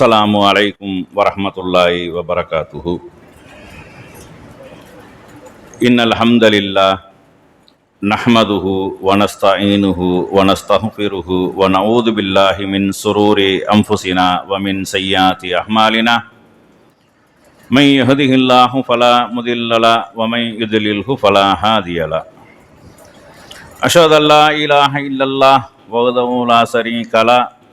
அஸ்ஸலாமு அலைக்கும் வரஹமத்துல்லாஹி வபரகாத்துஹு. இன்னல் ஹம்தலில்லா நஹ்மதுஹு வனஸ்தாயினுஹு வனஸ்தஹ்ஃபிருஹு வனஊது பில்லாஹி மின் சுரூரி அன்ஃபுசினா வமின் சையாத்தி அஹ்மாலினா. من يهده الله فلا مضل له ومن يضلله فلا هادي له أشهد أن لا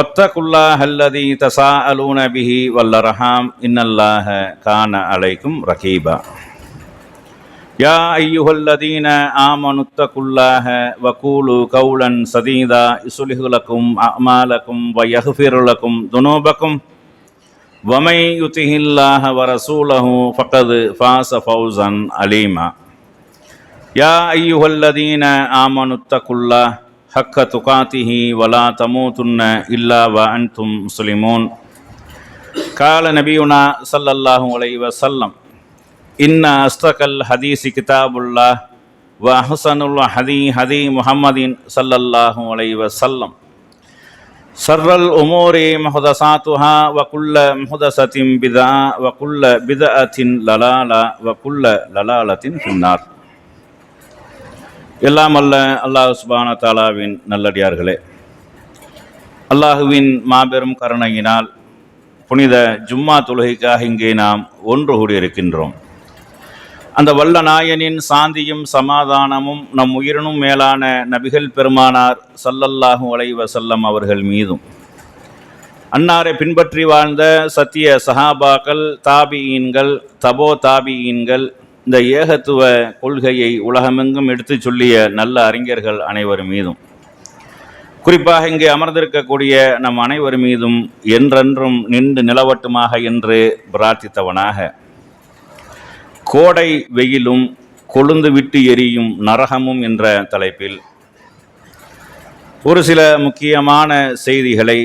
ஒத்தகுல்லாஹல்லதி தசா அலூன பிஹி வல்லரஹாம் இன்னல்லாஹ கான அலைக்கும் ரகீபா. யா ஐயுஹல்லதீன ஆமனுத்தகுல்லாஹ வகூலு கவுலன் சதீதா இசுலிஹுலக்கும் அமாலக்கும் வயஹ்ஃபிருலக்கும் துனூபக்கும். வமை யுதிஹில்லாஹ வரசூலஹு ஃபகது ஃபாச ஃபௌசன் அலீமா. யா ஐயுஹல்லதீன ஆமனுத்தகுல்லாஹ் ஹக்க துகாத்திஹி வலா தமூ துன்ன இல்லா வ அன்தும் முஸ்லிமோன். கால நபியுனா சல்லல்லாஹும் அலை சல்லம் இன்ன அஸ்தகல் ஹதீசி கிதாபுல்லா வ அஹசனுல் ஹதி ஹதி முஹம்மதின் சல்லல்லாஹும் அலை சல்லம் சர்ரல் உமோரி மஹதசாத்துஹா வகுல்ல மஹதசத்தின் பிதா வகுல்ல பிதஅத்தின் லலாலா வகுல்ல லலாலத்தின் பின்னார் எல்லாம் அல்ல அல்லாஹ் சுபான தாலாவின் நல்லடியார்களே. அல்லாஹுவின் மாபெரும் கருணையினால் புனித ஜும்மா தொழுகைக்காக இங்கே நாம் ஒன்று கூடியிருக்கின்றோம். அந்த வல்ல நாயனின் சாந்தியும் சமாதானமும் நம் உயிரினும் மேலான நபிகள் பெருமானார் சல்லல்லாஹு வளைவ செல்லம் அவர்கள் மீதும். அன்னாரை பின்பற்றி வாழ்ந்த சத்திய சஹாபாக்கள் தாபியீன்கள் தபோ தாபியீன்கள் இந்த ஏகத்துவ கொள்கையை உலகமெங்கும் எடுத்துச் சொல்லிய நல்ல அறிஞர்கள் அனைவர் மீதும். குறிப்பாக இங்கே அமர்ந்திருக்கக்கூடிய நம் அனைவர் மீதும் என்றென்றும் நின்று நிலவட்டுமாக என்று பிரார்த்தித்தவனாக. கோடை வெயிலும் கொழுந்து விட்டு எரியும் நரகமும் என்ற தலைப்பில் ஒரு சில முக்கியமான செய்திகளை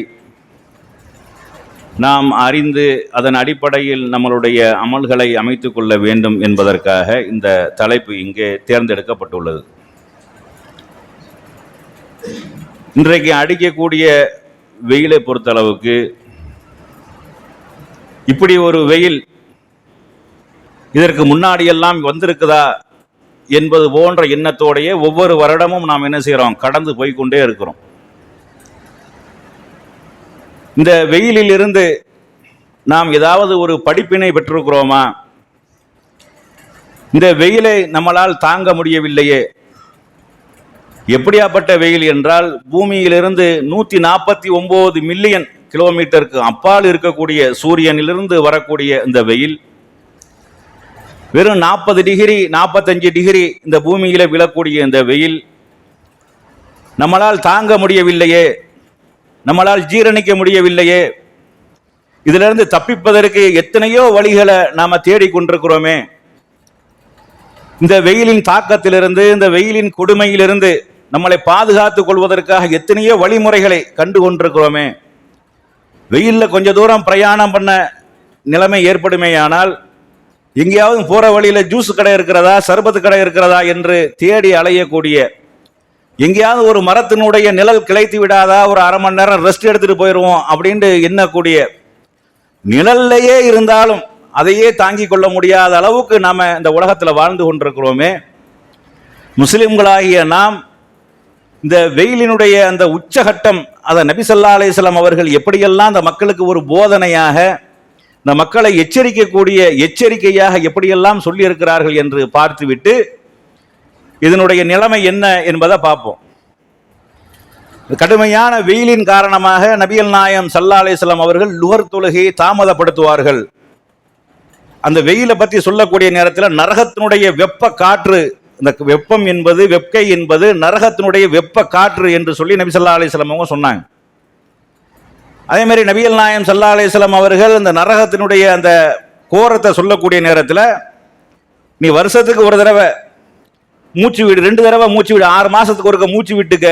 நாம் அறிந்து அதன் அடிப்படையில் நம்மளுடைய அமல்களை அமைத்து கொள்ள வேண்டும் என்பதற்காக இந்த தலைப்பு இங்கே தேர்ந்தெடுக்கப்பட்டுள்ளது. இன்றைக்கு அடிக்கக்கூடிய வெயிலை பொறுத்தளவுக்கு இப்படி ஒரு வெயில் இதற்கு முன்னாடியெல்லாம் வந்திருக்குதா என்பது போன்ற எண்ணத்தோடையே ஒவ்வொரு வருடமும் நாம் என்ன செய்கிறோம்? கடந்து போய்க்கொண்டே இருக்கிறோம். இந்த வெயிலில் இருந்து நாம் ஏதாவது ஒரு படிப்பினை பெற்றிருக்கிறோமா? இந்த வெயிலை நம்மளால் தாங்க முடியவில்லையே. எப்படியாப்பட்ட வெயில் என்றால் பூமியிலிருந்து நூற்றி நாற்பத்தி ஒம்பது மில்லியன் கிலோமீட்டருக்கு அப்பால் இருக்கக்கூடிய சூரியனிலிருந்து வரக்கூடிய இந்த வெயில் வெறும் நாற்பது டிகிரி நாற்பத்தஞ்சு டிகிரி இந்த பூமியில விழக்கூடிய இந்த வெயில் நம்மளால் தாங்க முடியவில்லையே. நம்மளால் ஜீரணிக்க முடியவில்லையே. இதிலிருந்து தப்பிப்பதற்கு எத்தனையோ வழிகளை நாம தேடிக்கொண்டிருக்கிறோமே இந்த வெயிலின் தாக்கத்திலிருந்து இந்த வெயிலின் கொடுமையிலிருந்து நம்மளை பாதுகாத்துக் கொள்வதற்காக எத்தனையோ வழிமுறைகளை கண்டு கொண்டிருக்கிறோமே. வெயிலில் கொஞ்ச தூரம் பிரயாணம் பண்ண நிலைமை ஏற்படுமேயானால் எங்கேயாவது போற வழியில ஜூஸ் கடை இருக்கிறதா சர்பத்து கடை இருக்கிறதா என்று தேடி அலையக்கூடிய எங்கேயாவது ஒரு மரத்தினுடைய நிழல் கிளைத்து விடாதா ஒரு அரை மணி நேரம் ரெஸ்ட் எடுத்துட்டு போயிடுவோம் அப்படின்ட்டு எண்ணக்கூடிய நிழல்லையே இருந்தாலும் அதையே தாங்கிக் கொள்ள முடியாத அளவுக்கு நாம இந்த உலகத்தில் வாழ்ந்து கொண்டிருக்கிறோமே. முஸ்லிம்களாகிய நாம் இந்த வெயிலினுடைய அந்த உச்சகட்டம் அதை நபிசல்லா அலிஸ்லாம் அவர்கள் எப்படியெல்லாம் அந்த மக்களுக்கு ஒரு போதனையாக இந்த மக்களை எச்சரிக்கக்கூடிய எச்சரிக்கையாக எப்படியெல்லாம் சொல்லியிருக்கிறார்கள் என்று பார்த்துவிட்டு இதனுடைய நிலைமை என்ன என்பதை பார்ப்போம். கடுமையான வெயிலின் காரணமாக நபிகள் நாயம் சல்லா அலிஸ்லாம் அவர்கள் நுகர் தொழுகையை தாமதப்படுத்துவார்கள். அந்த வெயிலை பற்றி சொல்லக்கூடிய நேரத்தில் நரகத்தினுடைய வெப்ப காற்று இந்த வெப்பம் என்பது வெப்பை என்பது நரகத்தினுடைய வெப்ப காற்று என்று சொல்லி நபி சல்லா அலிஸ்லாம் அவங்க சொன்னாங்க. அதே மாதிரி நபிகள் நாயம் சல்லா அலிஸ்லாம் அவர்கள் இந்த நரகத்தினுடைய அந்த கோரத்தை சொல்லக்கூடிய நேரத்தில் நீ வருஷத்துக்கு ஒரு தடவை மூச்சு வீடு ரெண்டு தடவை மூச்சு வீடு ஆறு மாசத்துக்கு ஒருக்க மூச்சு விட்டுக்க.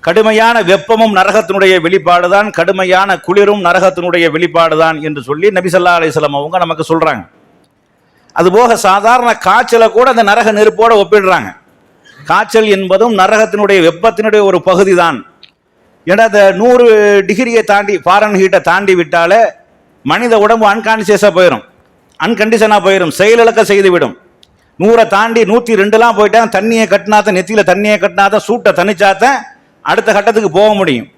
கடுமையான வெப்பமும் நரகத்தினுடைய வெளிப்பாடுதான் கடுமையான குளிரும் நரகத்தினுடைய வெளிப்பாடுதான் என்று சொல்லி நபிசல்லா அலிஸ்லாம் அவங்க நமக்கு சொல்றாங்க. அதுபோக சாதாரண காய்ச்சலை கூட அந்த நரக நெருப்போட ஒப்பிடுறாங்க. காய்ச்சல் என்பதும் நரகத்தினுடைய வெப்பத்தினுடைய ஒரு பகுதி தான் ஏன்னா அந்த நூறு டிகிரியை தாண்டி ஃபாரன் ஹீட்டை தாண்டி விட்டாலே மனித உடம்பு அன்கான்சியஸாக போயிடும் அன்கண்டிஷனாக போயிடும் செயலிழக்க செய்துவிடும். நூறை தாண்டி நூற்றி ரெண்டுலாம் போயிட்டா தண்ணியை கட்டினாதான் நெத்தியில் தண்ணியை கட்டினாதான் சூட்டை தணிச்சாதான் அடுத்த கட்டத்துக்கு போக முடியும்.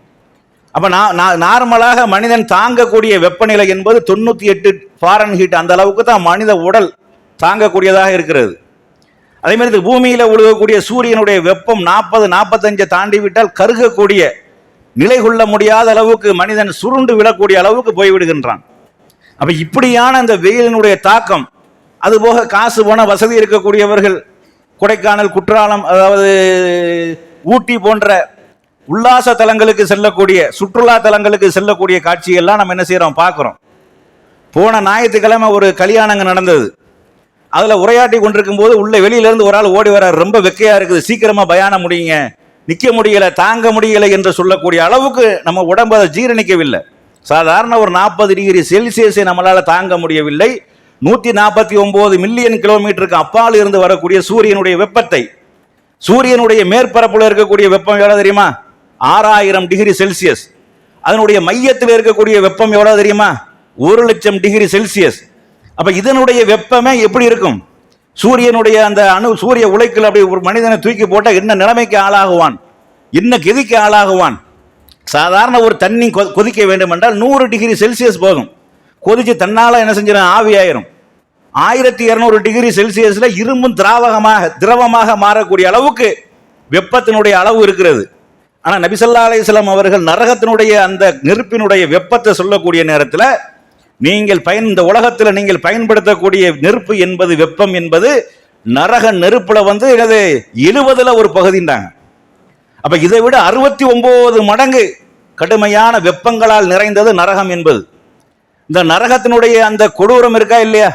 அப்போ நான் நார்மலாக மனிதன் தாங்கக்கூடிய வெப்பநிலை என்பது தொண்ணூற்றி எட்டு ஃபாரன் ஹீட் அந்த அளவுக்கு தான் மனித உடல் தாங்கக்கூடியதாக இருக்கிறது. அதேமாதிரி இந்த பூமியில் உழுகக்கூடிய சூரியனுடைய வெப்பம் நாற்பது நாற்பத்தஞ்சை தாண்டி விட்டால் கருகக்கூடிய நிலை கொள்ள முடியாத அளவுக்கு மனிதன் சுருண்டு விழக்கூடிய அளவுக்கு போய்விடுகின்றான். அப்போ இப்படியான அந்த வெயிலினுடைய தாக்கம் அதுபோக காசு போன வசதி இருக்கக்கூடியவர்கள் கொடைக்கானல் குற்றாலம் அதாவது ஊட்டி போன்ற உல்லாச தலங்களுக்கு செல்லக்கூடிய சுற்றுலா தலங்களுக்கு செல்லக்கூடிய காட்சியெல்லாம் நம்ம என்ன செய்கிறோம் பார்க்குறோம். போன ஞாயிற்றுக்கிழமை ஒரு கல்யாணங்க நடந்தது. அதில் உரையாட்டி கொண்டிருக்கும் போது உள்ள வெளியிலேருந்து ஒரு ஆள் ஓடி வர ரொம்ப வெக்கையாக இருக்குது. சீக்கிரமாக பயானம் முடியுங்க. நிற்க முடியலை தாங்க முடியலை என்று சொல்லக்கூடிய அளவுக்கு நம்ம உடம்பு அதை ஜீரணிக்கவில்லை. சாதாரண ஒரு நாற்பது டிகிரி செல்சியஸை நம்மளால் தாங்க முடியவில்லை. நூத்தி நாற்பத்தி ஒன்பது மில்லியன் கிலோமீட்டருக்கு அப்பால் இருந்து வரக்கூடிய சூரியனுடைய வெப்பத்தை சூரியனுடைய மேற்பரப்பில் இருக்கக்கூடிய வெப்பம் எவ்வளவு தெரியுமா? ஆறாயிரம் டிகிரி செல்சியஸ். அதனுடைய மையத்தில் இருக்கக்கூடிய வெப்பம் எவ்வளவு தெரியுமா? ஒரு லட்சம் டிகிரி செல்சியஸ். அப்ப இதனுடைய வெப்பமே எப்படி இருக்கும்? சூரியனுடைய அந்த அணு சூரிய உழைக்கல் அப்படி ஒரு மனிதனை தூக்கி போட்டால் என்ன நிலைமைக்கு ஆளாகுவான்? என்ன கெதிக்கு ஆளாகுவான்? சாதாரண ஒரு தண்ணி கொ- கொதிக்க வேண்டும் என்றால் நூறு டிகிரி செல்சியஸ் போதும். கொதிச்சு தன்னால் என்ன செஞ்சிடும் ஆவியாயிரும் ஆயிரத்தி இருநூறு டிகிரி செல்சியஸில் இரும்பும் திராவகமாக திரவமாக மாறக்கூடிய அளவுக்கு வெப்பத்தினுடைய அளவு இருக்கிறது. ஆனால் நபிசல்லா அலைஹிஸ்ஸலாம் அவர்கள் நரகத்தினுடைய அந்த நெருப்பினுடைய வெப்பத்தை சொல்லக்கூடிய நேரத்தில் நீங்கள் பயன் இந்த உலகத்தில் நீங்கள் பயன்படுத்தக்கூடிய நெருப்பு என்பது வெப்பம் என்பது நரக நெருப்பில் வந்து எனது எழுபதில் ஒரு பகுதின்றாங்க. அப்போ இதை விட அறுபத்தி ஒன்பது மடங்கு கடுமையான வெப்பங்களால் நிறைந்தது நரகம் என்பது. இந்த நரகத்தினுடைய அந்த கொடூரம் இருக்கா இல்லையா?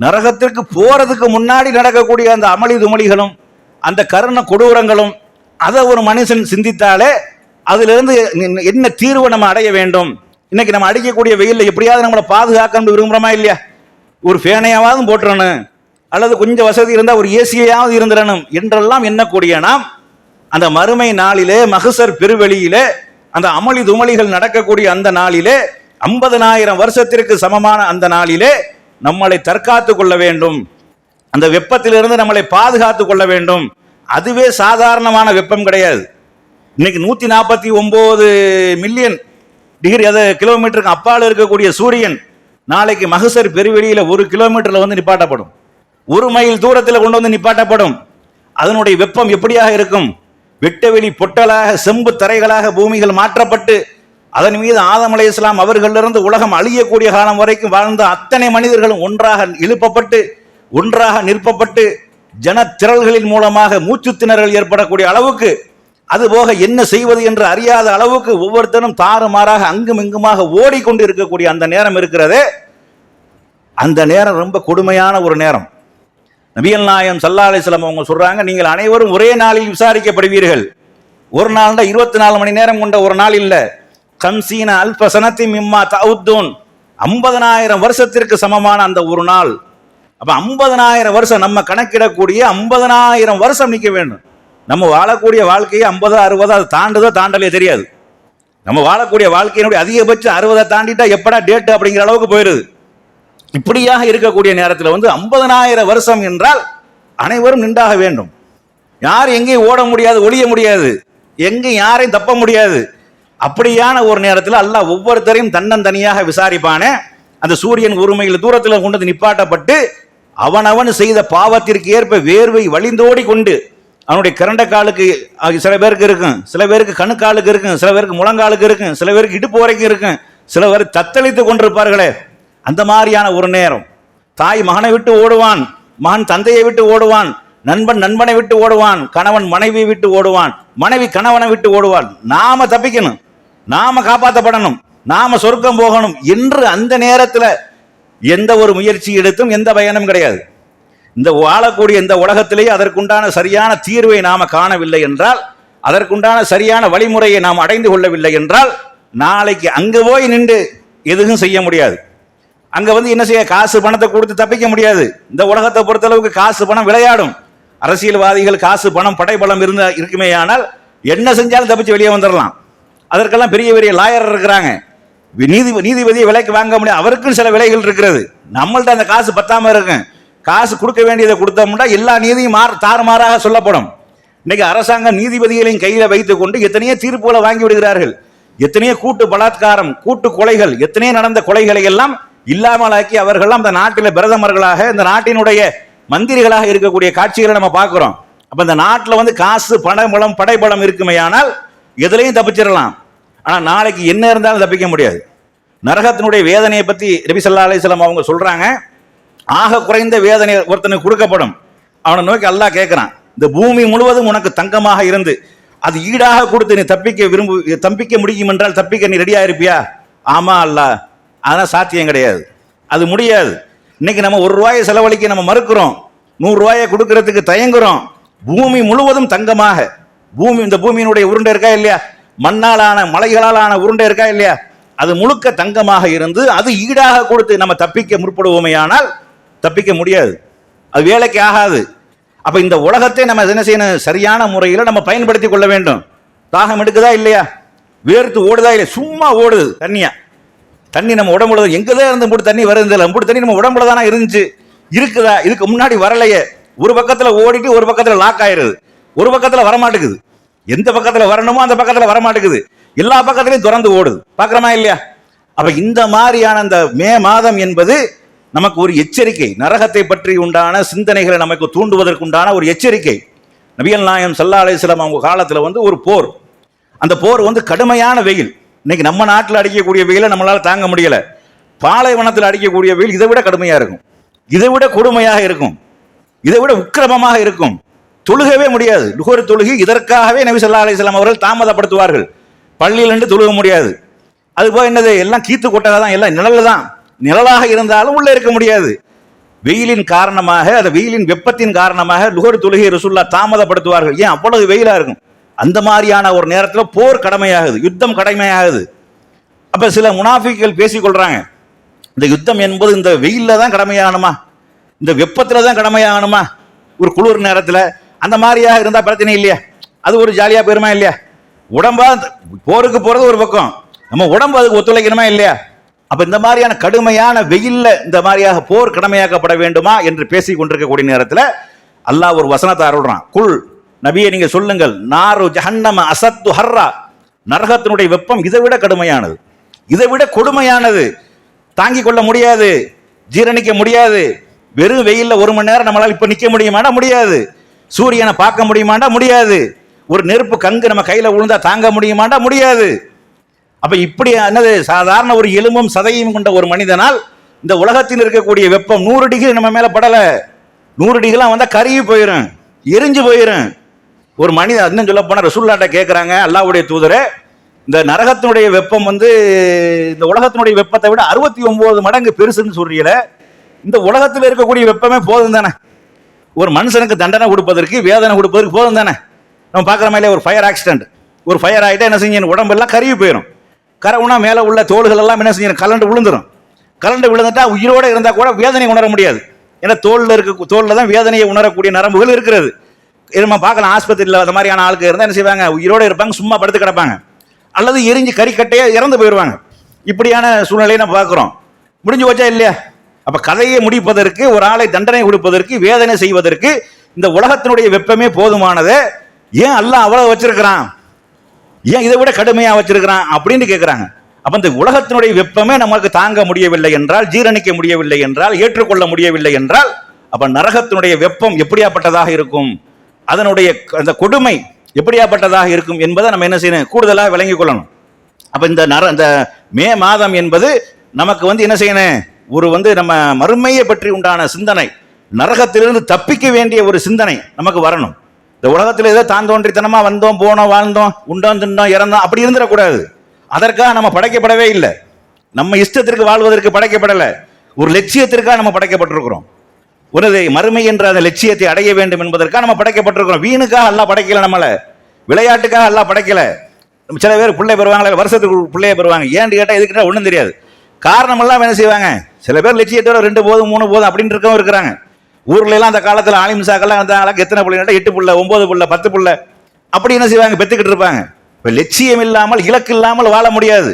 நரகத்திற்கு போறதுக்கு முன்னாடி நடக்கக்கூடிய அந்த அமளி துமளிகளும் அந்த கருண கொடூரங்களும் அதை ஒரு மனுஷன் சிந்தித்தாலே அதிலிருந்து என்ன- தீர்வை தீர்வு நம்ம அடைய வேண்டும்? இன்னைக்கு நம்ம அடிக்கக்கூடிய வெயில்ல எப்படியாவது நம்மளை பாதுகாக்கணும்னு விரும்புறோமா இல்லையா? ஒரு ஃபேனையாவது போட்டுறணும். அல்லது கொஞ்சம் வசதி இருந்தால் ஒரு ஏசியாவது இருந்துடணும் என்றெல்லாம் எண்ணக்கூடிய நாம் அந்த மறுமை நாளிலே மகசர் பெருவெளியிலே அந்த அமளி துமளிகள் நடக்கக்கூடிய அந்த நாளிலே ஐம்பதனாயிரம் வருஷத்திற்கு சமமான அந்த நாளிலே நம்மளை தற்காத்து கொள்ள வேண்டும். அந்த வெப்பத்திலிருந்து நம்மளை பாதுகாத்து கொள்ள வேண்டும். அதுவே சாதாரணமான வெப்பம் கிடையாது. இன்னைக்கு நூத்தி நாற்பத்தி ஒன்பது மில்லியன் டிகிரி அது கிலோமீட்டருக்கு அப்பால் இருக்கக்கூடிய சூரியன் நாளைக்கு மகசர் பெருவெளியில ஒரு கிலோமீட்டர்ல வந்து நிப்பாட்டப்படும். ஒரு மைல் தூரத்தில் கொண்டு வந்து நிப்பாட்டப்படும். அதனுடைய வெப்பம் எப்படியாக இருக்கும்? வெட்டவெளி பொட்டலாக செம்பு தரைகளாக பூமிகள் மாற்றப்பட்டு அதன் மீது ஆதம் அலை இஸ்லாம் அவர்களிலிருந்து உலகம் அழியக்கூடிய காலம் வரைக்கும் வாழ்ந்த அத்தனை மனிதர்களும் ஒன்றாக எழுப்பப்பட்டு ஒன்றாக நிற்பப்பட்டு ஜனத்திரள்களின் மூலமாக மூச்சு திணறல் ஏற்படக்கூடிய அளவுக்கு அதுபோக என்ன செய்வது என்று அறியாத அளவுக்கு ஒவ்வொருத்தரும் தாறுமாறாக அங்கும் இங்குமாக ஓடிக்கொண்டு இருக்கக்கூடிய அந்த நேரம் இருக்கிறதே. அந்த நேரம் ரொம்ப கொடுமையான ஒரு நேரம். நபியல் நாயம் சல்லா அலிஸ்லாம் அவங்க சொல்றாங்க நீங்கள் அனைவரும் ஒரே நாளில் விசாரிக்கப்படுவீர்கள். ஒரு நாள்ல இருபத்தி நாலு மணி நேரம் கொண்ட ஒரு நாள் இல்லை. கம்சீன அல்ப சனத்தி மிம்மா தவுத்தூன் ஐம்பதனாயிரம் வருஷத்திற்கு சமமான அந்த ஒரு நாள். அப்ப ஐம்பதனாயிரம் வருஷம் நம்ம கணக்கிடக்கூடிய ஐம்பதனாயிரம் வருஷம் நிற்க வேண்டும். நம்ம வாழக்கூடிய வாழ்க்கையை ஐம்பது அறுபது அது தாண்டுதோ தாண்டலையே தெரியாது. நம்ம வாழக்கூடிய வாழ்க்கையினுடைய அதிகபட்சம் அறுபதை தாண்டிட்டா எப்படா டேட்டு அப்படிங்கிற அளவுக்கு போயிடுது இப்படியாக இருக்கக்கூடிய நேரத்தில் வந்து ஐம்பதனாயிரம் வருஷம் என்றால் அனைவரும் நின்றாக வேண்டும். யார் எங்கேயும் ஓட முடியாது ஒளிய முடியாது. எங்கேயும் யாரையும் தப்ப முடியாது. அப்படியான ஒரு நேரத்தில் அல்லாஹ் ஒவ்வொருத்தரையும் தன்னந்தனியாக விசாரிப்பானே அந்த சூரியன் உரிமையில் தூரத்தில் கொண்டு வந்து நிப்பாட்டப்பட்டு அவனவன் செய்த பாவத்திற்கு ஏற்ப வேர்வை வழிந்தோடி கொண்டு அவனுடைய கரண்ட காலுக்கு சில பேருக்கு இருக்கும் சில பேருக்கு கணுக்காலுக்கு இருக்கும் சில பேருக்கு முழங்காலுக்கு இருக்கும் சில பேருக்கு இடுப்பு வரைக்கும் இருக்கும் சில பேர் தத்தளித்து கொண்டிருப்பார்களே. அந்த மாதிரியான ஒரு நேரம். தாய் மகனை விட்டு ஓடுவான் மகன் தந்தையை விட்டு ஓடுவான் நண்பன் நண்பனை விட்டு ஓடுவான் கணவன் மனைவியை விட்டு ஓடுவான் மனைவி கணவனை விட்டு ஓடுவான். நாம தப்பிக்கணும். நாம காப்பாற்றப்படணும் நாம சொர்க்கம் போகணும் என்று அந்த நேரத்தில் எந்த ஒரு முயற்சி எடுத்தும் எந்த பயனும் கிடையாது. இந்த வாழக்கூடிய இந்த உலகத்திலேயே அதற்குண்டான சரியான தீர்வை நாம காணவில்லை என்றால் அதற்குண்டான சரியான வழிமுறையை நாம் அடைந்து கொள்ளவில்லை என்றால் நாளைக்கு அங்கே போய் நின்று எதுவும் செய்ய முடியாது. அங்க வந்து என்ன செய்ய காசு பணத்தை கொடுத்து தப்பிக்க முடியாது. இந்த உலகத்தை பொறுத்தளவுக்கு காசு பணம் விளையாடும். அரசியல்வாதிகள் காசு பணம் படைபலம் இருந்த இருக்குமே ஆனால் என்ன செஞ்சாலும் தப்பிச்சு வெளியே வந்துடலாம் அதற்கெல்லாம் பெரிய பெரிய லாயர் இருக்கிறாங்க. நீதி நீதிபதியை விலைக்கு வாங்க முடியாது. அவருக்கும் சில விலைகள் இருக்கிறது. நம்மள்ட்ட அந்த காசு பத்தாம இருக்கும். காசு கொடுக்க வேண்டியதை கொடுத்தோம்னா எல்லா நீதியும் மாறு தாறுமாறாக சொல்லப்படும். இன்னைக்கு அரசாங்கம் நீதிபதிகளையும் கையில வைத்துக் கொண்டு எத்தனையோ தீர்ப்புகளை வாங்கி விடுகிறார்கள். எத்தனையோ கூட்டு பலாத்காரம் கூட்டு கொலைகள் எத்தனையோ நடந்த கொலைகளை எல்லாம் இல்லாமலாக்கி அவர்கள்லாம் அந்த நாட்டில் பிரதமர்களாக இந்த நாட்டினுடைய மந்திரிகளாக இருக்கக்கூடிய காட்சிகளை நம்ம பார்க்கிறோம். அப்ப இந்த நாட்டில் வந்து காசு பணபலம் படைபலம் இருக்குமையானால் எதுலையும் தப்பிச்சிடலாம் ஆனால் நாளைக்கு என்ன இருந்தாலும் தப்பிக்க முடியாது. நரகத்தினுடைய வேதனையை பற்றி நபி ஸல்லல்லாஹு அவங்க சொல்கிறாங்க ஆக குறைந்த வேதனை ஒருத்தனுக்கு கொடுக்கப்படும். அவனை நோக்கி அல்லாஹ் கேட்குறான் இந்த பூமி முழுவதும் உனக்கு தங்கமாக இருந்து அது ஈடாக கொடுத்து நீ தப்பிக்க விரும்பு தப்பிக்க முடியும் என்றால் தப்பிக்க நீ ரெடியாக இருப்பியா? ஆமா அல்லா அதெல்லாம் சாத்தியம் கிடையாது. அது முடியாது. இன்னைக்கு நம்ம ஒரு ரூபாயை செலவழிக்க நம்ம மறுக்கிறோம். நூறு ரூபாயை கொடுக்கறதுக்கு தயங்குறோம். பூமி முழுவதும் தங்கமாக பூமி இந்த பூமியினுடைய உருண்டை இருக்கா இல்லையா? மண்ணாலான மலைகளாலான உருண்டை இருக்கா இல்லையா? அது முழுக்க தங்கமாக இருந்து அது ஈடாக கொடுத்து நம்ம தப்பிக்க முற்படுவோமையானால் தப்பிக்க முடியாது. அது வேலைக்கு ஆகாது. அப்ப இந்த உலகத்தை நம்ம என்ன செய்யணும்? சரியான முறையில் நம்ம பயன்படுத்தி கொள்ள வேண்டும். தாகம் எடுக்குதா இல்லையா? வேர்த்து ஓடுதா இல்லையா? சும்மா ஓடுது தண்ணியா. தண்ணி நம்ம உடம்புல எங்கதான் இருந்து போட்டு தண்ணி வருது இல்லை மூட்டு தண்ணி நம்ம உடம்புல தானே இருந்துச்சு? இருக்குதா? இதுக்கு முன்னாடி வரலையே. ஒரு பக்கத்துல ஓடிட்டு ஒரு பக்கத்துல லாக் ஆயிருது. ஒரு பக்கத்தில் வரமாட்டேங்குது. எந்த பக்கத்தில் வரணுமோ அந்த பக்கத்தில் வரமாட்டேங்குது. எல்லா பக்கத்துலையும் திறந்து ஓடுது. பார்க்குறோமா இல்லையா? அப்போ இந்த மாதிரியான அந்த மே மாதம் என்பது நமக்கு ஒரு எச்சரிக்கை. நரகத்தை பற்றி உண்டான சிந்தனைகளை நமக்கு தூண்டுவதற்குண்டான ஒரு எச்சரிக்கை. நபியல் நாயம் சல்லா அலிஸ்லாம் அவங்க காலத்தில் வந்து ஒரு போர். அந்த போர் வந்து கடுமையான வெயில். இன்னைக்கு நம்ம நாட்டில் அடிக்கக்கூடிய வெயிலை நம்மளால் தாங்க முடியல. பாலைவனத்தில் அடிக்கக்கூடிய வெயில் இதை விட கடுமையாக இருக்கும். இதை விட கொடுமையாக இருக்கும். இதை விட உக்கிரமமாக இருக்கும். தொழுகவே முடியாது. லுகர் தொழுகி இதற்காகவே நபி சொல்லா அலிஸ்லாம் அவர்கள் தாமதப்படுத்துவார்கள். பள்ளியிலிருந்து தொழுக முடியாது. அது போய் என்னது? எல்லாம் கீத்து கொட்டதாக தான் எல்லாம் நிழல் தான். நிழலாக இருந்தாலும் உள்ளே இருக்க முடியாது. வெயிலின் காரணமாக அந்த வெயிலின் வெப்பத்தின் காரணமாக லுகர் தொழுகை ரசுல்லா தாமதப்படுத்துவார்கள். ஏன்? அவ்வளவு வெயிலாக இருக்கும். அந்த மாதிரியான ஒரு நேரத்தில் போர் கடமையாகுது. யுத்தம் கடமையாகுது. அப்போ சில முனாஃபிக்கள் பேசிக்கொள்கிறாங்க இந்த யுத்தம் என்பது இந்த வெயிலில் தான் கடமையாகணுமா? இந்த வெப்பத்தில் தான் கடமையாகணுமா? ஒரு குளிர் நேரத்தில் அந்த மாதிரியாக இருந்தா பிரச்சனை இல்லையா. அது ஒரு ஜாலியா போயிருமா இல்லையா? உடம்பா போருக்கு போறது ஒரு பக்கம். நம்ம உடம்பு அதுக்கு ஒத்துழைக்கணுமா இல்லையா? அப்ப இந்த மாதிரியான கடுமையான வெயில்ல இந்த மாதிரியாக போர் கடமையாக்கப்பட வேண்டுமா என்று பேசிக் கொண்டிருக்கக்கூடிய நேரத்தில் அல்லாஹ் ஒரு வசனத்தை அருள்றான். குல் நபியை நீங்க சொல்லுங்கள். நாரு ஜஹன்னம அசத்து ஹர்ரா. நரகத்தினுடைய வெப்பம் இதை விட கடுமையானது. இதை விட கொடுமையானது. தாங்கிக் கொள்ள முடியாது. ஜீரணிக்க முடியாது. வெறும் வெயில்ல ஒரு மணி நேரம் நம்மளால் இப்ப நிக்க முடியுமானா முடியாது. சூரியனை பார்க்க முடியுமாண்டா? முடியாது. ஒரு நெருப்பு கங்கு நம்ம கையில் விழுந்தா தாங்க முடியுமாண்டா? முடியாது. அப்போ இப்படி என்னது? சாதாரண ஒரு எலும்பும் சதையும் கொண்ட ஒரு மனிதனால் இந்த உலகத்தில் இருக்கக்கூடிய வெப்பம் நூறு டிகிரி நம்ம மேலே படலை. நூறு டிகிரிலாம் வந்தால் கருகி போயிடும் எரிஞ்சு போயிடும் ஒரு மனிதன் இன்னும் சொல்ல போனால் ரசூல்லாட்ட கேட்குறாங்க அல்லாவுடைய தூதரை இந்த நரகத்தினுடைய வெப்பம் வந்து இந்த உலகத்தினுடைய வெப்பத்தை விட அறுபத்தி ஒம்பது மடங்கு பெருசுன்னு சொல்றீங்களே இந்த உலகத்தில் இருக்கக்கூடிய வெப்பமே போதும் தானே? ஒரு மனுஷனுக்கு தண்டனை கொடுப்பதற்கு வேதனை கொடுப்பதற்கு போதும் தானே? நம்ம பார்க்குற மாதிரி ஒரு ஃபயர் ஆக்சிடென்ட் ஒரு ஃபயர் ஆகிட்டா என்ன செஞ்சு உடம்பெல்லாம் கருகி போயிடும் கரவுனா மேலே உள்ள தோள்கள் எல்லாம் என்ன செஞ்சு கலண்டு விழுந்துடும் கலண்டு விழுந்துட்டா உயிரோட இருந்தால் கூட வேதனை உணர முடியாது. ஏன்னா தோலில் இருக்க தோலில் தான் வேதனையை உணரக்கூடிய நரம்புகள் இருக்கிறது. இது நம்ம பார்க்கலாம் ஆஸ்பத்திரியில் அந்த மாதிரியான ஆளுக்கு இருந்தால் என்ன செய்வாங்க? உயிரோட இருப்பாங்க சும்மா படுத்து கிடப்பாங்க. அல்லது எரிஞ்சு கறிக்கட்டையே இறந்து போயிடுவாங்க இப்படியான சூழ்நிலையை நம்ம பார்க்குறோம். முடிஞ்சு போச்சா இல்லையா? அப்ப கதையை முடிப்பதற்கு ஒரு ஆளை தண்டனை கொடுப்பதற்கு வேதனை செய்வதற்கு இந்த உலகத்தினுடைய வெப்பமே போதுமானது ஏன் அல்லாஹ் அவ்வளவு வச்சிருக்கிறான்? ஏன் இதை விட கடுமையா வச்சிருக்கிறான்? அப்படின்னு கேட்கிறாங்க அப்ப இந்த உலகத்தினுடைய வெப்பமே நமக்கு தாங்க முடியவில்லை என்றால் ஜீரணிக்க முடியவில்லை என்றால் ஏற்றுக்கொள்ள முடியவில்லை என்றால் அப்ப நரகத்தினுடைய வெப்பம் எப்படியாப்பட்டதாக இருக்கும்? அதனுடைய அந்த கொடுமை எப்படியாப்பட்டதாக இருக்கும் என்பதை நம்ம என்ன செய்யணும்? கூடுதலாக விளங்கிக் கொள்ளணும். அப்ப இந்த நர இந்த மே மாதம் என்பது நமக்கு வந்து என்ன செய்யணும்? ஒரு வந்து நம்ம மறுமையை பற்றி உண்டான சிந்தனை நரகத்திலிருந்து தப்பிக்க வேண்டிய ஒரு சிந்தனை நமக்கு வரணும். இந்த உலகத்தில் ஏதோ தான் தோன்றித்தனமாக வந்தோம் போனோம் வாழ்ந்தோம் உண்டோம் திண்டோம் இறந்தோம் அப்படி இருந்துடக்கூடாது. அதற்காக நம்ம படைக்கப்படவே இல்லை. நம்ம இஷ்டத்திற்கு வாழ்வதற்கு படைக்கப்படலை. ஒரு லட்சியத்திற்காக நம்ம படைக்கப்பட்டிருக்கிறோம். உனது மறுமை என்ற அந்த லட்சியத்தை அடைய வேண்டும் என்பதற்காக நம்ம படைக்கப்பட்டிருக்கிறோம். வீணுக்காக எல்லாம் படைக்கல நம்மளை. விளையாட்டுக்காக எல்லாம் படைக்கல. சில பேர் பிள்ளை பெறுவாங்களே வருஷத்துக்கு பிள்ளைய பெறுவாங்க. ஏன்னு கேட்டால் இதுக்கிட்ட ஒன்றும் தெரியாது. காரணமெல்லாம் என்ன செய்வாங்க? சில பேர் லட்சியத்தோட ரெண்டு போதும் மூணு போதும் அப்படின்னு இருக்கவும் இருக்கிறாங்க. ஊர்ல எல்லாம் அந்த காலத்தில் ஆலிமிசாக்கெல்லாம் அந்த எத்தனை பிள்ளை எட்டு புள்ள ஒன்பது புள்ள பத்து புள்ள. அப்படி என்ன செய்வாங்க? பெத்துக்கிட்டு இருப்பாங்க. இப்போ லட்சியம் இல்லாமல் இலக்கு இல்லாமல் வாழ முடியாது.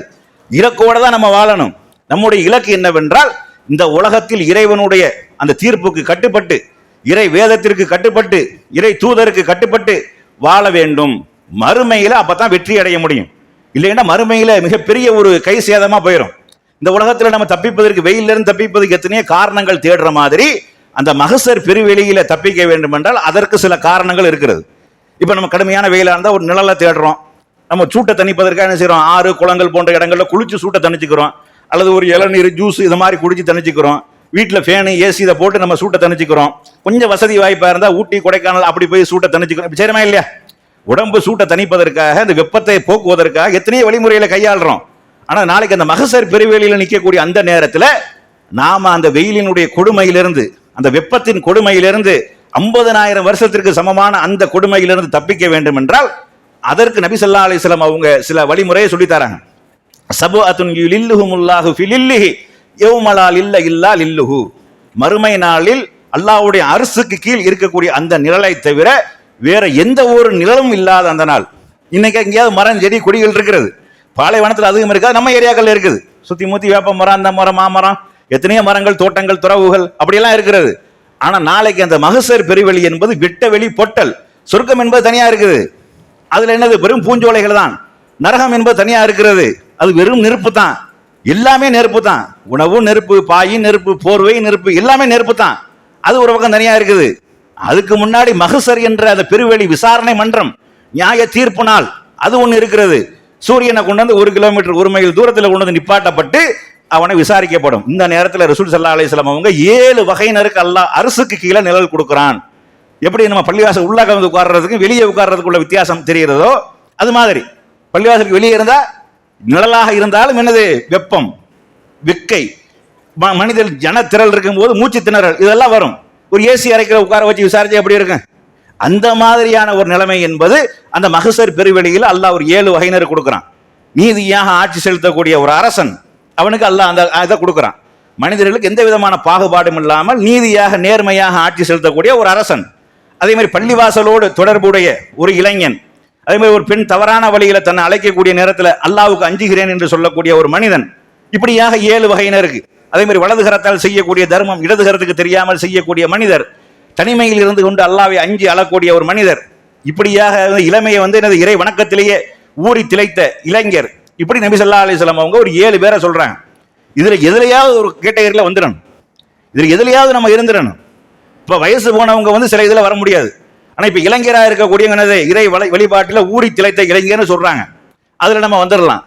இலக்கோடு தான் நம்ம வாழணும். நம்முடைய இலக்கு என்னவென்றால் இந்த உலகத்தில் இறைவனுடைய அந்த தீர்ப்புக்கு கட்டுப்பட்டு இறை வேதத்திற்கு கட்டுப்பட்டு இறை தூதருக்கு கட்டுப்பட்டு வாழ வேண்டும். மறுமையில் அப்போ தான் வெற்றி அடைய முடியும். இல்லைன்னா மறுமையில் மிகப்பெரிய ஒரு கை சேதமாக போயிடும் இந்த உலகத்தில் நம்ம தப்பிப்பதற்கு வெயிலிருந்து இருந்து தப்பிப்பதற்கு எத்தனையோ காரணங்கள் தேடுற மாதிரி அந்த மகசர் பெருவெளியில தப்பிக்க வேண்டும் என்றால் அதற்கு சில காரணங்கள் இருக்கிறது. இப்போ நம்ம கடுமையான வெயிலாக இருந்தால் ஒரு நிழலை தேடுறோம். நம்ம சூட்டை தணிப்பதற்காக என்ன செய்கிறோம் ஆறு குளங்கள் போன்ற இடங்களில் குளிச்சு சூட்டை தணிச்சுக்கிறோம். அல்லது ஒரு இளநீர் ஜூஸ் இது மாதிரி குடிச்சு தணிச்சுக்கிறோம். வீட்டில் ஃபேனு ஏசி இதை போட்டு நம்ம சூட்டை தணிச்சுக்கிறோம். கொஞ்சம் வசதி வாய்ப்பாக இருந்தால் ஊட்டி கொடைக்கானல் அப்படி போய் சூட்டை தணிச்சுக்கிறோம். இப்போ சரிமா இல்லையா? உடம்பு சூட்டை தணிப்பதற்காக இந்த வெப்பத்தை போக்குவதற்காக எத்தனையோ வழிமுறையில் கையாளுறோம். ஆனால் நாளைக்கு அந்த மகசர் பெருவெளியில் நிற்கக்கூடிய அந்த நேரத்தில் நாம் அந்த வெயிலினுடைய கொடுமையிலிருந்து அந்த வெப்பத்தின் கொடுமையிலிருந்து ஐம்பதனாயிரம் வருஷத்திற்கு சமமான அந்த கொடுமையிலிருந்து தப்பிக்க வேண்டும் என்றால் அதற்கு நபி சொல்லா அலிஸ்லாம் அவங்க சில வழிமுறையை சொல்லித்தராங்க சபு அத்துன் லில்லுஹுமுல்லாஹு ஃபிலில்லிஹி யௌமலா இல்ல இல்லா லில்லுஹு. மறுமை நாளில் அல்லாவுடைய அரசுக்கு கீழ் இருக்கக்கூடிய அந்த நிழலை தவிர வேற எந்த ஒரு நிழலும் இல்லாத அந்த நாள். இன்னைக்கு எங்கேயாவது மரம் செடி கொடிகள் இருக்கிறது. பாலைவனத்தில் அதுவும் இருக்காது நம்ம ஏரியாக்கள் இருக்குது. சுத்தி முத்தி வேப்ப மரம் அந்த மரம் மாமரம் எத்தனையோ மரங்கள் தோட்டங்கள் துறவுகள் அப்படியெல்லாம் இருக்கிறது. ஆனால் நாளைக்கு அந்த மகசர் பெருவெளி என்பது விட்ட வெளி பொட்டல். சொர்க்கம் என்பது தனியாக இருக்குது. அதில் என்னது? வெறும் பூஞ்சோலைகள் தான். நரகம் என்பது தனியாக இருக்கிறது. அது வெறும் நெருப்பு தான். எல்லாமே நெருப்பு தான். உணவு நெருப்பு பாயும் நெருப்பு போர்வை நெருப்பு எல்லாமே நெருப்பு தான். அது ஒரு பக்கம் தனியாக இருக்குது. அதுக்கு முன்னாடி மகசர் என்ற அந்த பெருவெளி விசாரணை மன்றம் நியாய தீர்ப்பு நாள் அது ஒன்று இருக்கிறது. சூரியனை கொண்டு வந்து ஒரு கிலோமீட்டர் ஒரு மைல் தூரத்தில் கொண்டு வந்து நிப்பாட்டப்பட்டு அவனை விசாரிக்கப்படும். இந்த நேரத்தில் ரசூல் சல்லா அலிஸ்லாம் அவங்க ஏழு வகையினருக்கு அல்லாஹ் அரசுக்கு கீழே நிழல் கொடுக்குறான். எப்படி நம்ம பள்ளிவாசல் உள்ளாக வந்து உட்கார்றதுக்கு வெளியே உட்கார்றதுக்குள்ள வித்தியாசம் தெரிகிறதோ அது மாதிரி. பள்ளிவாசலுக்கு வெளியே இருந்தா நிழலாக இருந்தாலும் என்னது? வெப்பம் வெக்கை ம- மனிதர் ஜனத்திரள் இருக்கும்போது மூச்சு திணறல் இதெல்லாம் வரும். ஒரு ஏசி அறைக்கிற உட்கார வச்சு விசாரிச்சு எப்படி இருக்கும்? அந்த மாதிரியான ஒரு நிலைமை என்பது அந்த மகசர் பெருவெளியில் அல்லாஹ் ஒரு ஏழு வகையினர் கொடுக்குறான். நீதியாக ஆட்சி செலுத்தக்கூடிய ஒரு அரசன் அவனுக்கு அல்லாஹ் அந்த இதை கொடுக்குறான். மனிதர்களுக்கு எந்த விதமான பாகுபாடும் இல்லாமல் நீதியாக நேர்மையாக ஆட்சி செலுத்தக்கூடிய ஒரு அரசன். அதே மாதிரி பள்ளிவாசலோடு தொடர்புடைய ஒரு இளைஞன் அதே மாதிரி ஒரு பெண் தவறான வழியில் தன்னை அழைக்கக்கூடிய நேரத்தில் அல்லாவுக்கு அஞ்சுகிறேன் என்று சொல்லக்கூடிய ஒரு மனிதன். இப்படியாக ஏழு வகையினருக்கு அதே மாதிரி வலது கரத்தால் செய்யக்கூடிய தர்மம் இடதுகரத்துக்கு தெரியாமல் செய்யக்கூடிய மனிதர் தனிமையில் இருந்து கொண்டு அல்லாவை அஞ்சு அழக்கூடிய ஒரு மனிதர் இப்படியாக இளமையை வந்து எனது இறை வணக்கத்திலேயே ஊறி திளைத்த இளைஞர். இப்படி நபி சொல்லா அலைஹி அவங்க ஒரு ஏழு பேரை சொல்றாங்க. இதுல எதுலையாவது ஒரு கேட்டகரியில் வந்துடணும். இதுல எதுலையாவது நம்ம இருந்துடணும். இப்போ வயசு போனவங்க வந்து சில இதில் வர முடியாது. ஆனால் இப்போ இளைஞராக இருக்கக்கூடியவங்க இறை வழி வழிபாட்டில் ஊறி திளைத்த இளைஞர்னு சொல்றாங்க. அதில் நம்ம வந்துடலாம்.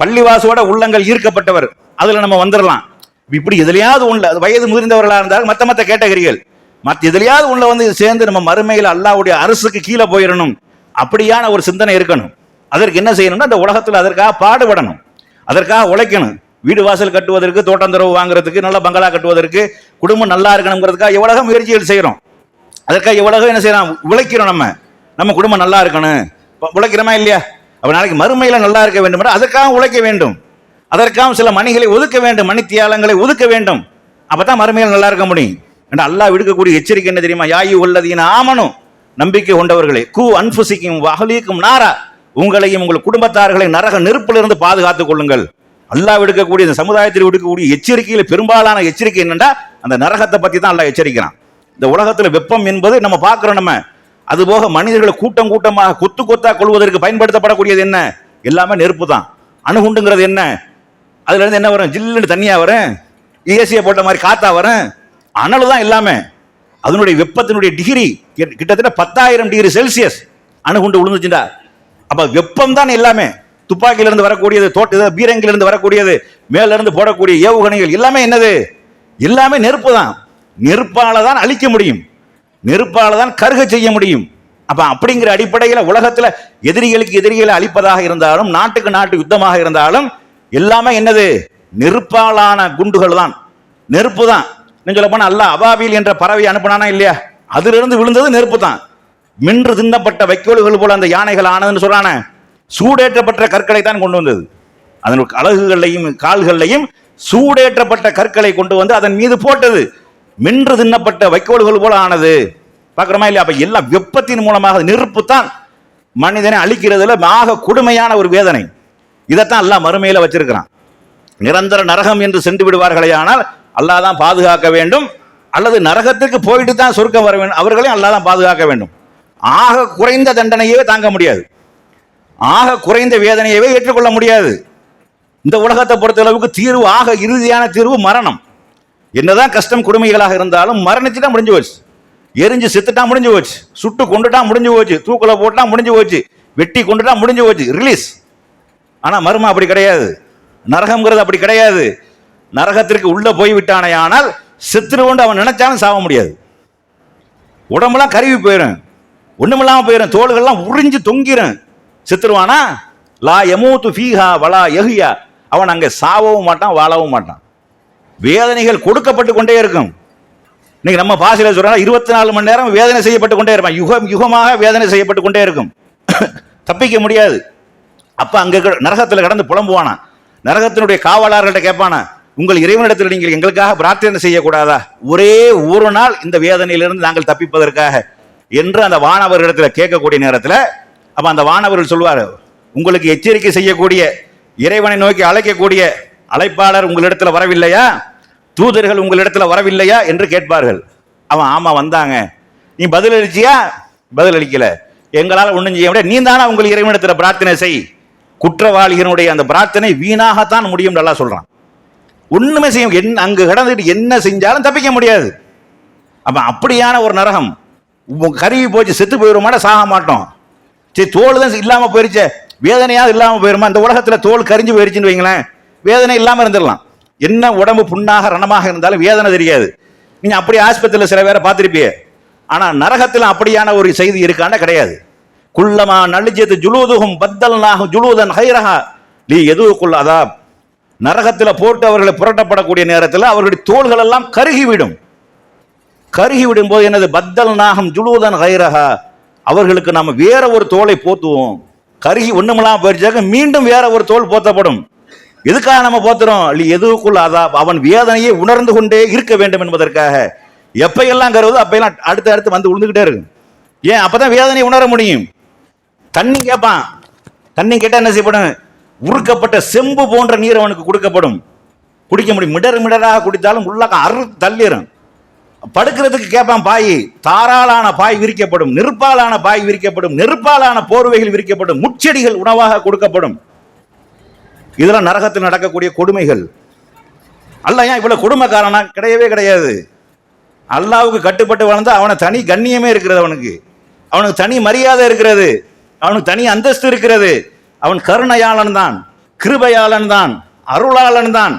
பள்ளிவாசோட உள்ளங்கள் ஈர்க்கப்பட்டவர் அதில் நம்ம வந்துடலாம். இப்படி எதுலையாவது உள்ள வயது முதிர்ந்தவர்களாக இருந்தாலும் மற்ற மற்ற கேட்டகரிகள் மற்ற எதுலையாவது உள்ள வந்து சேர்ந்து நம்ம மறுமையில் அல்லாவுடைய அரசுக்கு கீழே போயிடணும். அப்படியான ஒரு சிந்தனை இருக்கணும். அதற்கு என்ன செய்யணும்னா அந்த உலகத்தில் அதற்காக பாடுபடணும். அதற்காக உழைக்கணும். வீடு வாசல் கட்டுவதற்கு தோட்டந்தரவு வாங்குறதுக்கு நல்ல பங்களா கட்டுவதற்கு குடும்பம் நல்லா இருக்கணுங்கிறதுக்காக எவ்வளவு முயற்சிகள் செய்கிறோம் அதற்காக எவ்வளவு என்ன செய்யறோம் உழைக்கிறோம் நம்ம. நம்ம குடும்பம் நல்லா இருக்கணும். உழைக்கிறோமா இல்லையா? அப்ப நாளைக்கு மறுமையில நல்லா இருக்க வேண்டும் அதற்காக உழைக்க வேண்டும். அதற்காக சில மணிகளை ஒதுக்க வேண்டும். மணித்தியாலங்களை ஒதுக்க வேண்டும். அப்பதான் மறுமையில் நல்லா இருக்க முடியும். என்று அல்லாஹ் விடுக்கக்கூடிய எச்சரிக்கை என்ன தெரியுமா? யாயு உள்ளதீன ஆமனும் நம்பிக்கை கொண்டவர்களே கூ அன்புசிக்கும் வகலிக்கும் நாரா உங்களையும் உங்கள் குடும்பத்தார்களை நரக நெருப்பிலிருந்து பாதுகாத்துக் கொள்ளுங்கள். அல்லாஹ் விடுக்கக்கூடிய இந்த சமுதாயத்தில் விடுக்கக்கூடிய எச்சரிக்கையில் பெரும்பாலான எச்சரிக்கை என்னென்னா அந்த நரகத்தை பற்றி தான் அல்லாஹ் எச்சரிக்கிறான். இந்த உலகத்தில் வெப்பம் என்பது நம்ம பார்க்குறோம் நம்ம. அதுபோக மனிதர்களை கூட்டம் கூட்டமாக கொத்து கொத்தா கொள்வதற்கு பயன்படுத்தப்படக்கூடியது என்ன? எல்லாமே நெருப்பு தான். அணுகுண்டுங்கிறது என்ன? அதுலேருந்து என்ன வரும்? ஜில்லுன்னு தண்ணியாக வரும்? ஏசியை போட்ட மாதிரி காத்தா வரும்? அனல் தான் எல்லாமே அதனுடைய வெப்பத்தினுடைய டிகிரி கிட்டத்தட்ட பத்தாயிரம் டிகிரி செல்சியஸ் அணுகுண்டு விழுந்துச்சுண்டா அப்போ வெப்பம் தான் எல்லாமே துப்பாக்கியிலிருந்து வரக்கூடியது தோட்ட பீரங்கிலிருந்து வரக்கூடியது மேலிருந்து போடக்கூடிய ஏவுகணைகள் எல்லாமே என்னது? எல்லாமே நெருப்பு தான். நெருப்பால் தான் அழிக்க முடியும். நெருப்பால் தான் கருக செய்ய முடியும். அப்போ அப்படிங்கிற அடிப்படையில் உலகத்தில் எதிரிகளுக்கு எதிரிகளை அழிப்பதாக இருந்தாலும் நாட்டுக்கு நாட்டு யுத்தமாக இருந்தாலும் எல்லாமே என்னது? நெருப்பாலான குண்டுகள் தான். நெருப்பு தான். இன்னும் சொல்ல போனா அல்ல அபாபில் என்ற பறவை அனுப்பினானா இல்லையா? அதிலிருந்து விழுந்தது நெருப்பு தான். மின்று தின்னப்பட்ட வைக்கோல்கள் போல அந்த யானைகள் ஆனதுன்னு சொல்றானே. சூடேற்றப்பட்ட கற்களை தான் கொண்டு வந்தது. அதன் அழகுகளையும் கால்களையும் சூடேற்றப்பட்ட கற்களை கொண்டு வந்து அதன் மீது போட்டது. மின்று தின்னப்பட்ட வைக்கோல்கள் போல ஆனது. பார்க்குறோமா இல்லையா? அப்ப எல்லாம் வெப்பத்தின் மூலமாக நெருப்பு தான் மனிதனை அழிக்கிறதுல ஆக கொடுமையான ஒரு வேதனை. இதைத்தான் எல்லாம் மறுமையில் வச்சிருக்கிறான். நிரந்தர நரகம் என்று சென்று விடுவார்களே ஆனால் அல்லாஹ் தான் பாதுகாக்க வேண்டும். அல்லது நரகத்துக்கு போயிட்டு தான் சொர்க்கம் வர வேண்டும். அவர்களையும் அல்லாஹ் தான் பாதுகாக்க வேண்டும். ஆக குறைந்த தண்டனையவே தாங்க முடியாது. ஆக குறைந்த வேதனையவே ஏற்றுக்கொள்ள முடியாது. இந்த உலகத்தை பொறுத்தளவுக்கு தீர்வு ஆக இறுதியான தீர்வு மரணம். என்னதான் கஷ்டம் கொடுமைகளாக இருந்தாலும் மரணிச்சுட்டா முடிஞ்சு போச்சு. எரிஞ்சு செத்துட்டா முடிஞ்சு போச்சு. சுட்டு கொண்டுட்டா முடிஞ்சு போச்சு. தூக்கில் போட்டா முடிஞ்சு போச்சு. வெட்டி கொண்டுட்டா முடிஞ்சு போச்சு. ரிலீஸ் ஆனால் மர்மம் அப்படி கிடையாது. நரகங்கிறது அப்படி கிடையாது. நரகத்திற்கு உள்ள போய் விட்டானே ஆனால் செத்துருவோண்டு அவன் நினைச்சாலும் சாவ முடியாது. உடம்பெல்லாம் கருவி போயிடும் ஒண்ணுமில்லாம போயிடும் தோள்கள்லாம் உறிஞ்சு தொங்கிரும். செத்துருவானா? லா எமூத்து ஃபீஹா வலா எஹியா அவன் அங்கே சாவவும் மாட்டான் வாழவும் மாட்டான். வேதனைகள் கொடுக்கப்பட்டு கொண்டே இருக்கும். இன்னைக்கு நம்ம பாசையில் சொல்றா இருபத்தி நாலு மணி நேரம் வேதனை செய்யப்பட்டு கொண்டே இருப்பான். யுகம் யுகமாக வேதனை செய்யப்பட்டு கொண்டே இருக்கும். தப்பிக்க முடியாது. அப்போ அங்கே கிட- கடந்து புலம்புவானா நரகத்தினுடைய காவலாளர்கள்ட்ட கேட்பானா உங்கள் இறைவனிடத்தில் நீங்கள் எங்களுக்காக பிரார்த்தனை செய்யக்கூடாதா? ஒரே ஒரு நாள் இந்த வேதனையிலிருந்து நாங்கள் தப்பிப்பதற்காக என்று அந்த வானவர்களிடத்தில் கேட்கக்கூடிய நேரத்தில் அப்போ அந்த வானவர்கள் சொல்வார் உங்களுக்கு எச்சரிக்கை செய்யக்கூடிய இறைவனை நோக்கி அழைக்கக்கூடிய அழைப்பாளர் உங்களிடத்தில் வரவில்லையா? தூதர்கள் உங்களிடத்தில் வரவில்லையா? என்று கேட்பார்கள். அவன் ஆமாம் வந்தாங்க. நீ பதிலளிச்சியா பதிலளிக்கல பதில் எங்களால் ஒன்றும் செய்ய முடியாது. நீ தானே உங்கள் இறைவனிடத்தில் பிரார்த்தனை செய். குற்றவாளிகளுடைய அந்த பிரார்த்தனை வீணாகத்தான் முடியும் நல்லா சொல்கிறான் ஒண்ணுமே செய்ய என் அங்கு கிடந்துட்டு என்ன செஞ்சாலும் தப்பிக்க முடியாது. அப்ப அப்படியான ஒரு நரகம் கருவி போச்சு செத்து போயிடுமாட சாக மாட்டோம். சரி தோல் தான் இல்லாம போயிருச்சே. வேதனையாவது இல்லாம போயிருமா? இந்த உலகத்துல தோல் கரிஞ்சு போயிருச்சுன்னு வைங்களேன். வேதனை இல்லாம இருந்துடலாம். என்ன உடம்பு புண்ணாக ரணமாக இருந்தாலும் வேதனை தெரியாது. நீங்க அப்படி ஆஸ்பத்திரியில் சில பேரை பார்த்துருப்பியே. ஆனா நரகத்தில் அப்படியான ஒரு செய்தி இருக்கான கிடையாது. குள்ளமா நலிஜது ஜுலூதுகும் பத்தல் நாகும் ஜுலூதன் ஹைரஹா. நீ எதுவுக்குள்ள அதான் நரகத்தில் போட்டு அவர்களை புரட்டப்படக்கூடிய நேரத்தில் அவர்களுடைய தோள்கள் எல்லாம் கருகிவிடும். கருகி விடும்போது எனது பத்தல் நாகம் ஜுலூதன் கைரஹா. அவர்களுக்கு நாம் வேற ஒரு தோலை போத்துவோம். கருகி ஒண்ணுமெல்லாம் போயிடுச்சாக்க மீண்டும் வேற ஒரு தோல் போத்தப்படும். எதுக்காக நம்ம போத்துறோம்? அல்லி எதுக்குள்ள அதா அவன் வேதனையை உணர்ந்து கொண்டே இருக்க வேண்டும் என்பதற்காக. எப்பையெல்லாம் கருவதோ அப்பையெல்லாம் அடுத்து அடுத்து வந்து விழுந்துகிட்டே இருக்கும். ஏன்? அப்பதான் வேதனையை உணர முடியும். தண்ணி கேட்பான் தண்ணி கேட்டால் என்ன செய்யப்படும்? உருக்கப்பட்ட செம்பு போன்ற நீர் அவனுக்கு கொடுக்கப்படும். குடிக்க முடியும். மிடர் மிடராக குடித்தாலும் உள்ளாக்க அறு தள்ளிடும் படுக்கிறதுக்கு கேட்பான் பாய் தாராளான பாய் விரிக்கப்படும். நெருப்பாலான பாய் விரிக்கப்படும். நெருப்பாலான போர்வைகள் விரிக்கப்படும். முச்செடிகள் உணவாக கொடுக்கப்படும். இதெல்லாம் நரகத்தில் நடக்கக்கூடிய கொடுமைகள். அல்ல ஏன் இவ்வளவு கொடுமைக்காரனா? கிடையவே கிடையாது. அல்லாவுக்கு கட்டுப்பட்டு வாழ்ந்தா அவனை தனி கண்ணியமே இருக்கிறது அவனுக்கு. அவனுக்கு தனி மரியாதை இருக்கிறது. அவனுக்கு தனி அந்தஸ்து இருக்கிறது. அவன் கருணையாளன் தான் கிருபையாளன் தான் அருளாளன் தான்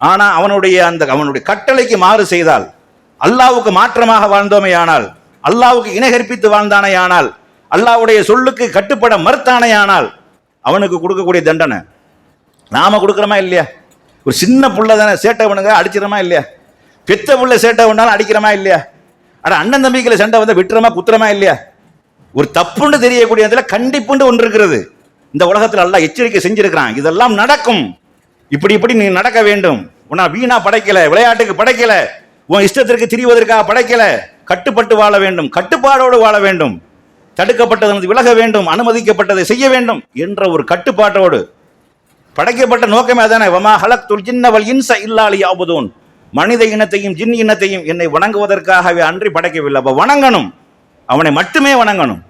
ஆனால் அவனுடைய அந்த அவனுடைய கட்டளைக்கு மாறு செய்தால் அல்லாவுக்கு மாற்றமாக வாழ்ந்தோமேயானால் அல்லாவுக்கு இணைகற்பித்து வாழ்ந்தானே ஆனால் அல்லாவுடைய சொல்லுக்கு கட்டுப்பட மறுத்தானேயானால் அவனுக்கு கொடுக்கக்கூடிய தண்டனை. நாம கொடுக்குறோமா இல்லையா? ஒரு சின்ன புள்ள தானே சேட்டை பண்ணுங்க அடிச்சிடமா இல்லையா? பெத்த புள்ள சேட்டை பண்ணாலும் அடிக்கிறோமா இல்லையா? ஆனால் அண்ணன் தம்பிக்கில் சண்டை வந்து விட்டுறமா குத்துறமா இல்லையா? ஒரு தப்புன்னு தெரியக்கூடிய இடத்துல கண்டிப்புண்டு ஒன்று இருக்கிறது. இந்த உலகத்தில் எல்லாம் எச்சரிக்கை செஞ்சிருக்கிறான். இதெல்லாம் நடக்கும். இப்படி இப்படி நீ நடக்க வேண்டும். உன்னை வீணா படைக்கல விளையாட்டுக்கு படைக்கல உன் இஷ்டத்திற்கு திரிவதற்காக படைக்கல. கட்டுப்பட்டு வாழ வேண்டும். கட்டுப்பாடோடு வாழ வேண்டும். தடுக்கப்பட்டது விலக வேண்டும். அனுமதிக்கப்பட்டதை செய்ய வேண்டும் என்ற ஒரு கட்டுப்பாட்டோடு. படைக்கப்பட்ட நோக்கமே தானே வமா ஹலக்துல் ஜின்னவல் இன்ச இல்லாலி ஆபுதோன் மனித இனத்தையும் ஜின் இனத்தையும் என்னை வணங்குவதற்காகவே அன்றி படைக்கவில்லை. அப்போ வணங்கணும். அவனை மட்டுமே வணங்கணும்.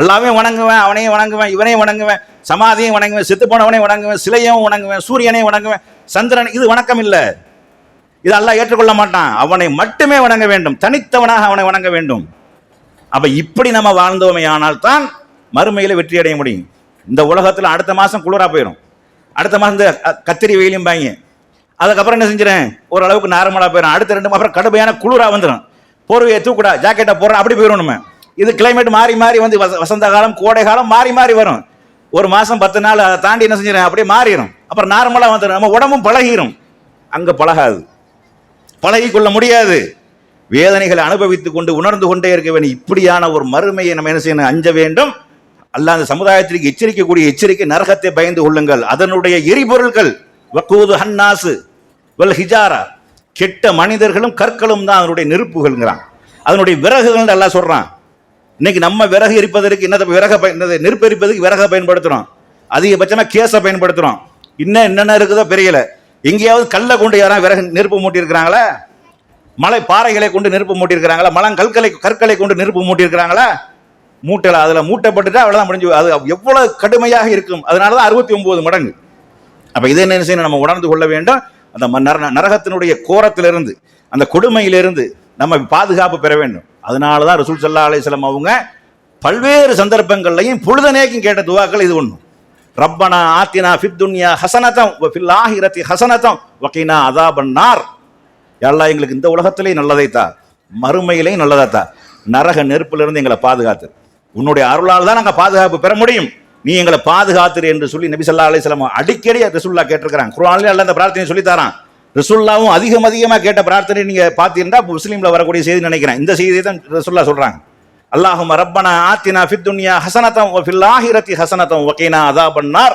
எல்லாமே வணங்குவேன் அவனையும் வணங்குவேன் இவனையும் வணங்குவேன் சமாதியும் வணங்குவேன் செத்து போனவனையும் வணங்குவேன் சிலையும் வணங்குவேன் சூரியனையும் வணங்குவேன் சந்திரன் இது வணக்கம் இல்லை. இது ஏற்றுக்கொள்ள மாட்டான். அவனை மட்டுமே வணங்க வேண்டும். தனித்தவனாக அவனை வணங்க வேண்டும். அப்ப இப்படி நம்ம வாழ்ந்தோமே ஆனால் தான் மறுமையில வெற்றி அடைய முடியும். இந்த உலகத்தில் அடுத்த மாசம் குளிரா போயிடும் அடுத்த மாசம் இந்த கத்திரி வெயிலும் பாங்க அதுக்கப்புறம் என்ன செஞ்சிடறேன் ஓரளவுக்கு நார்மலாக போயிடும் அடுத்த ரெண்டு அப்புறம் கடுமையான குளிரா வந்துடும் போர்வையை தூக்குடா ஜாக்கெட்டை போடுறோம் அப்படி போயிடும் நம்ம. இது கிளைமேட் மாறி மாறி வந்து வச- வசந்த காலம் கோடை காலம் மாறி மாறி வரும். ஒரு மாதம் பத்து நாள் அதை தாண்டி என்ன செஞ்சிடும் அப்படியே மாறிடும் அப்புறம் நார்மலாக வந்துடும் நம்ம உடம்பும் பழகிரும். அங்கே பழகாது. பழகி கொள்ள முடியாது. வேதனைகளை அனுபவித்துக் கொண்டு உணர்ந்து கொண்டே இருக்க வேண்டும். இப்படியான ஒரு மறுமையை நம்ம என்ன செய்யணும்? அஞ்ச வேண்டும். அல்ல அந்த சமுதாயத்திற்கு எச்சரிக்கக்கூடிய எச்சரிக்கை நரகத்தை பயந்து கொள்ளுங்கள். அதனுடைய எரிபொருள்கள் வக்கூது ஹன்னாசு வல் ஹிஜாரா. கெட்ட மனிதர்களும் கற்களும் தான் அதனுடைய நெருப்புகள்ங்கிறான். அதனுடைய விறகுகள் எல்லாம் சொல்கிறான் இன்னைக்கு நம்ம விறகு எரிப்பதற்கு என்ன விறக பயன் நெருப்பு எரிப்பதற்கு விறகை பயன்படுத்துறோம். அதிகபட்சமா கேஸை பயன்படுத்துறோம். இன்னும் என்னென்ன இருக்குதோ பெரியல எங்கேயாவது கல்லை கொண்டு யாராவது விறகு நெருப்பு மூட்டியிருக்கிறாங்களா? மலை பாறைகளை கொண்டு நெருப்பு மூட்டியிருக்கிறாங்களா? மலம் கற்களை கற்களை கொண்டு நெருப்பு மூட்டியிருக்கிறாங்களா? மூட்டல அதுல மூட்டப்பட்டுட்டா அவ்வளோதான் முடிஞ்சு அது எவ்வளோ கடுமையாக இருக்கும். அதனால தான் அறுபத்தி ஒம்பது மடங்கு. அப்போ இதை என்ன செய்யணும்? நம்ம உணர்ந்து கொள்ள வேண்டும். அந்த ம- நரகத்தினுடைய கோரத்திலிருந்து அந்த கொடுமையிலிருந்து நம்ம பாதுகாப்பு பெற வேண்டும். அதனால தான் ரசூல் சல்லா அலிஸ்லாம் அவங்க பல்வேறு சந்தர்ப்பங்கள்லையும் பொழுதனேக்கும் கேட்ட துவாக்கள் இது ஒன்று ரப்பனா ஆத்தினா ஃபித் துன்யா ஹசனத்தம் ஃபில் ஆஹிரத்தி ஹசனதம் வக்கீனா அதாபன்னார். எல்லாம் எங்களுக்கு இந்த உலகத்திலேயும் நல்லதை தா மறுமையிலையும் நல்லதை தா. நரக நெருப்பிலிருந்து எங்களை பாதுகாத்து. உன்னுடைய அருளால் தான் நாங்கள் பாதுகாப்பு பெற முடியும். நீ எங்களை பாதுகாத்துரு என்று சொல்லி நபி ஸல்லல்லாஹு அலிஸ்லாம் அடிக்கடி ரசுல்லா கேட்டிருக்கிறான். குர்ஆன்ல அல்ல அந்த பிரார்த்தனை சொல்லித்தாரான் ரசுல்லாவும் அதிகம் அதிகமாக கேட்ட பிரார்த்தனை நீங்கள் பார்த்தீங்கன்னா முஸ்லீமில் வரக்கூடிய செய்தி நினைக்கிறேன். இந்த செய்தியை தான் ரசுல்லா சொல்கிறாங்க அல்லாஹும் ரப்பனா ஆத்தினா ஃபித் துன்யா ஹசனதம் ஃபில் ஆஹிரத்தி நான் அதா பண்ணார்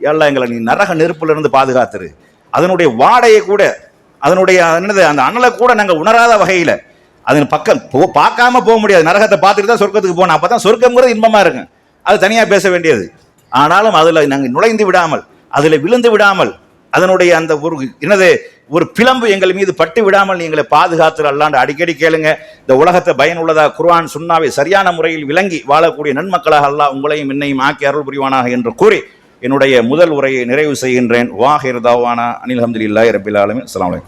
எல்லாம் எங்களை நீ நரக நெருப்பிலிருந்து பாதுகாத்துரு. அதனுடைய வாடையை கூட அதனுடைய என்னது அந்த அனலை கூட நாங்கள் உணராத வகையில் அதன் பக்கம் போ- பார்க்காம போக முடியாது. நரகத்தை பார்த்துட்டு தான் சொர்க்கத்துக்கு போகணும். அப்பதான் சொர்க்கங்கிறது இன்பமாக இருக்கும். அது தனியாக பேச வேண்டியது. ஆனாலும் அதில் நாங்கள் நுழைந்து விடாமல் அதில் விழுந்து விடாமல் அதனுடைய அந்த ஒரு என்னது ஒரு பிளம்பு எங்கள் மீது பட்டு விடாமல் நீங்களை பாதுகாத்து அல்லாண்டு அடிக்கடி கேளுங்க. இந்த உலகத்தை பயனுள்ளதா குர்ஆன் சுண்ணாவை சரியான முறையில் விளங்கி வாழக்கூடிய நன்மக்களாக அல்லாஹ் உங்களையும் என்னையும் ஆக்கி அருள் புரிவானாக என்று கூறி என்னுடைய முதல் உரையை நிறைவு செய்கின்றேன். வாஹிர் தாவானா. அனில் அஹமதுல்லாஹி ரபில் ஆலமி அஸ்ஸலாமு